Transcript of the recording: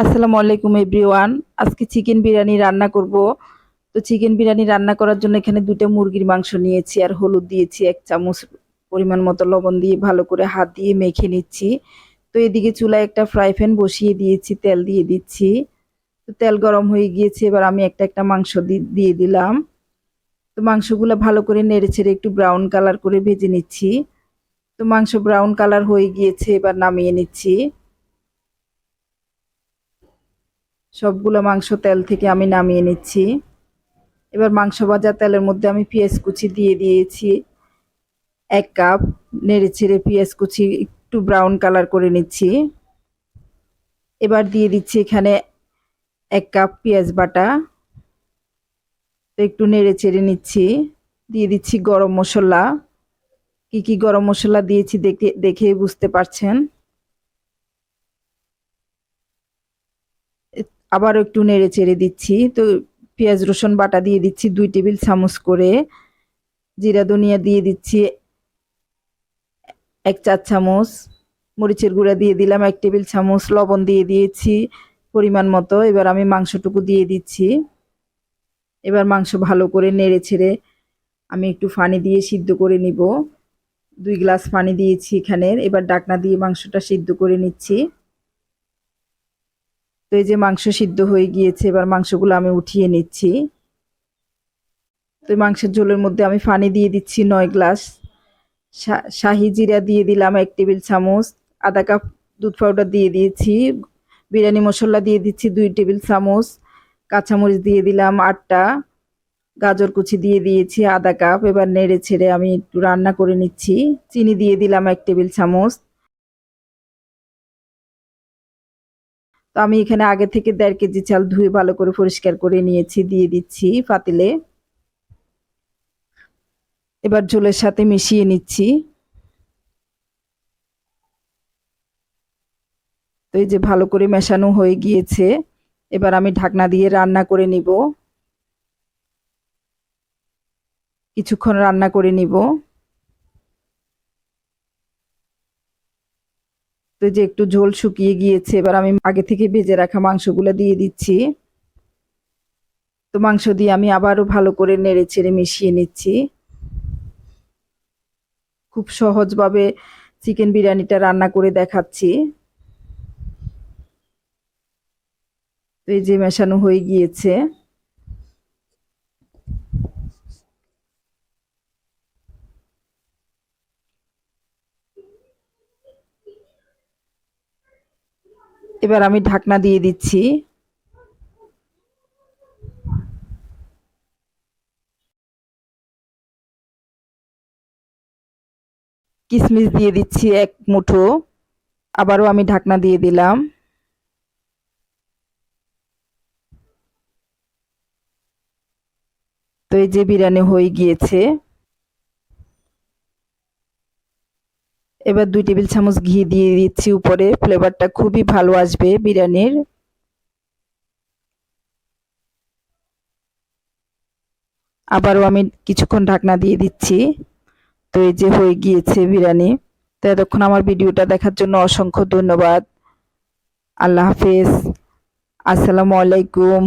আসসালামু আলাইকুম এভরিওয়ান। আজকে চিকেন বিরিয়ানি রান্না করব। তো চিকেন বিরিয়ানি রান্না করার জন্য এখানে দুটো মুরগির মাংস নিয়েছি আর হলুদ দিয়েছি, এক চামচ পরিমাণ মতো লবণ দিয়ে ভালো করে হাত দিয়ে মেখে নিচ্ছি। তো এদিকে চুলায় একটা ফ্রাই প্যান বসিয়ে দিয়েছি, তেল দিয়ে দিচ্ছি। তো তেল গরম হয়ে গিয়েছে, এবার আমি একটা একটা মাংস দিয়ে দিলাম। তো মাংসগুলো ভালো করে নেড়ে ছেড়ে একটু ব্রাউন কালার করে ভেজে নিচ্ছি। তো মাংস ব্রাউন কালার হয়ে গিয়েছে, এবার নামিয়ে নিচ্ছি। সবগুলো মাংস তেল থেকে আমি নামিয়ে নিচ্ছি। এবার মাংস ভাজা তেলের মধ্যে আমি পেঁয়াজ কুচি দিয়ে দিয়েছি। এক কাপ নেড়ে ছেড়ে পেঁয়াজ কুচি একটু ব্রাউন কালার করে নিচ্ছি। এবার দিয়ে দিচ্ছি এখানে এক কাপ পেঁয়াজ বাটা। তো একটু নেড়ে চেড়ে নিচ্ছি। দিয়ে দিচ্ছি গরম মশলা। কি কি গরম মশলা দিয়েছি দেখে দেখে বুঝতে পারছেন? আবার একটু নেড়ে চেড়ে দিচ্ছি। তো পেঁয়াজ, রসুন বাটা দিয়ে দিচ্ছি দুই টেবিল চামচ করে। জিরা, ধনিয়া দিয়ে দিচ্ছি এক চার চামচ। মরিচের গুঁড়া দিয়ে দিলাম এক টেবিল চামচ। লবণ দিয়ে দিয়েছি পরিমাণ মতো। এবার আমি মাংসটুকু দিয়ে দিচ্ছি। এবার মাংস ভালো করে নেড়ে ছেড়ে আমি একটু পানি দিয়ে সিদ্ধ করে নিব। দুই গ্লাস পানি দিয়েছি এখানে এবার ডাকনা দিয়ে মাংসটা সিদ্ধ করে নিচ্ছি। তো এই যে মাংস সিদ্ধ হয়ে গিয়েছে, এবার মাংসগুলো আমি উঠিয়ে নিচ্ছি। তো মাংসের ঝোলের মধ্যে আমি পানি দিয়ে দিচ্ছি নয় গ্লাস। শাহি জিরা দিয়ে দিলাম এক টেবিল চামচ, আধা কাপ দুধ পাউডার দিয়ে দিয়েছি, বিরিয়ানি মশলা দিয়ে দিচ্ছি দুই টেবিল চামচ, কাঁচামরিচ দিয়ে দিলাম আটটা, গাজর কুচি দিয়ে দিয়েছি আধা কাপ, এবার নেড়ে ছেড়ে আমি একটু রান্না করে নিচ্ছি। চিনি দিয়ে দিলাম এক টেবিল চামচ। তো আমি এখানে আগে থেকে দেড় কেজি চাল ধুয়ে ভালো করে পরিষ্কার করে নিয়েছি, দিয়ে দিচ্ছি পাতিলে। এবার ঝোলের সাথে মিশিয়ে নিচ্ছি। তো এই যে ভালো করে মেশানো হয়ে গিয়েছে, এবার আমি ঢাকনা দিয়ে রান্না করে নিব। কিছুক্ষণ রান্না করে নিব। যে একটু ঝোল শুকিয়ে গিয়েছে, এবার আমি আগে থেকে ভেজে রাখা মাংসগুলো দিয়ে দিচ্ছি। তো মাংস দিয়ে আমি আবারও ভালো করে নেড়ে ছেড়ে মিশিয়ে নিচ্ছি। খুব সহজভাবে চিকেন বিরিয়ানিটা রান্না করে দেখাচ্ছি। তো এই যে মেশানো হয়ে গিয়েছে। এবার আমি ঢাকনা দিয়ে দিচ্ছি। কিশমিশ দিয়ে দিচ্ছি এক মুঠো। আবারও আমি ঢাকনা দিয়ে দিলাম। তো এই যে বিরিয়ানি হয়ে গিয়েছে। এবার দুই টেবিল চামচ ঘি দিয়ে দিচ্ছি উপরে। ফ্লেভারটা খুবই ভালো আসবে বিরিয়ানির। আবারও আমি কিছুক্ষণ ঢাকনা দিয়ে দিচ্ছি। তো এই যে হয়ে গিয়েছে বিরিয়ানি। তো এতক্ষণ আমার ভিডিওটা দেখার জন্য অসংখ্য ধন্যবাদ। আল্লাহ হাফেজ। আসসালামু আলাইকুম।